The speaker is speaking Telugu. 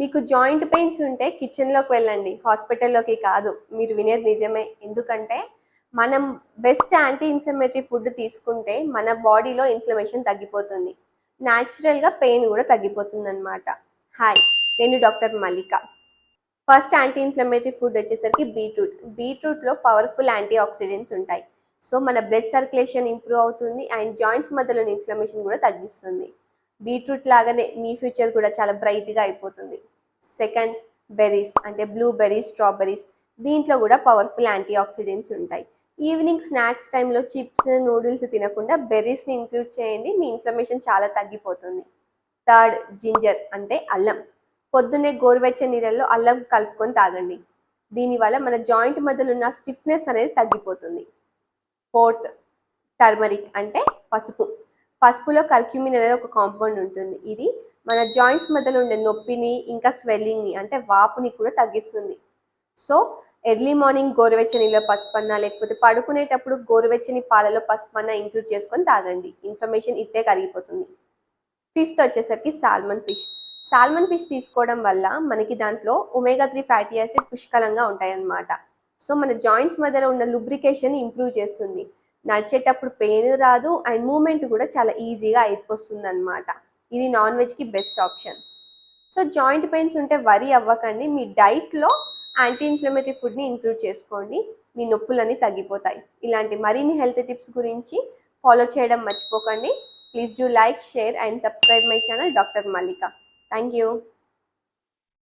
మీకు జాయింట్ పెయిన్స్ ఉంటే కిచెన్లోకి వెళ్ళండి. హాస్పిటల్లోకి కాదు. మీరు వినేది నిజమే. ఎందుకంటే మనం బెస్ట్ యాంటీ ఇన్ఫ్లమేటరీ ఫుడ్ తీసుకుంటే మన బాడీలో ఇన్ఫ్లమేషన్ తగ్గిపోతుంది. న్యాచురల్గా పెయిన్ కూడా తగ్గిపోతుంది అనమాట హాయ్ నేను doctor Mallika. First anti inflammatory food వచ్చేసరికి బీట్రూట్ బీట్రూట్లో పవర్ఫుల్ యాంటీ ఆక్సిడెంట్స్ ఉంటాయి. సో మన బ్లడ్ సర్క్యులేషన్ ఇంప్రూవ్ అవుతుంది అండ్ జాయింట్స్ మధ్యలోని ఇన్ఫ్లమేషన్ కూడా తగ్గిస్తుంది. బీట్రూట్ లాగానే మీ ఫ్యూచర్ కూడా చాలా బ్రైట్గా అయిపోతుంది. సెకండ్ బెర్రీస్ అంటే బ్లూబెర్రీస్ స్ట్రాబెర్రీస్ దీంట్లో కూడా పవర్ఫుల్ యాంటీ ఆక్సిడెంట్స్ ఉంటాయి. ఈవినింగ్ స్నాక్స్ టైంలో చిప్స్ నూడిల్స్ తినకుండా బెర్రీస్ని ఇంక్లూడ్ చేయండి మీ ఇన్ఫ్లమేషన్ చాలా తగ్గిపోతుంది. థర్డ్ జింజర్ అంటే అల్లం. పొద్దున్నే గోరువెచ్చని నీళ్ళల్లో అల్లం కలుపుకొని తాగండి. దీనివల్ల మన జాయింట్ మధ్యలో ఉన్న స్టిఫ్నెస్ అనేది తగ్గిపోతుంది. ఫోర్త్ టర్మరిక్ అంటే పసుపు. పసుపులో కర్క్యూమిన్ అనేది ఒక కాంపౌండ్ ఉంటుంది. ఇది మన జాయింట్స్ మధ్యలో ఉండే నొప్పిని ఇంకా స్వెల్లింగ్ని అంటే వాపుని కూడా తగ్గిస్తుంది. సో ఎర్లీ మార్నింగ్ గోరువెచ్చనిలో పసుపన్న లేకపోతే పడుకునేటప్పుడు గోరువెచ్చని పాలలో పసుపన్న ఇంక్లూడ్ చేసుకొని తాగండి. ఇన్ఫర్మేషన్ ఇట్టే కరిగిపోతుంది. ఫిఫ్త్ వచ్చేసరికి సాల్మన్ ఫిష్ సాల్మన్ ఫిష్ తీసుకోవడం వల్ల మనకి దాంట్లో ఒమేగా త్రీ ఫ్యాటీ యాసిడ్ పుష్కలంగా ఉంటాయన్నమాట. సో మన జాయింట్స్ మధ్యలో ఉన్న లుబ్రికేషన్ ఇంప్రూవ్ చేస్తుంది. నడిచేటప్పుడు పెయిన్ రాదు అండ్ మూమెంట్ కూడా చాలా ఈజీగా వస్తుంది అనమాట ఇది non వెజ్కి best option so joint pains ఉంటే వరీ అవ్వకండి. మీ డైట్లో యాంటీ ఇన్ఫ్లమేటరీ ఫుడ్ని ఇంక్లూడ్ చేసుకోండి. మీ నొప్పులన్నీ తగ్గిపోతాయి. ఇలాంటి మరిన్ని హెల్త్ టిప్స్ గురించి ఫాలో చేయడం మర్చిపోకండి. Please do like share and subscribe my channel doctor Mallika thank you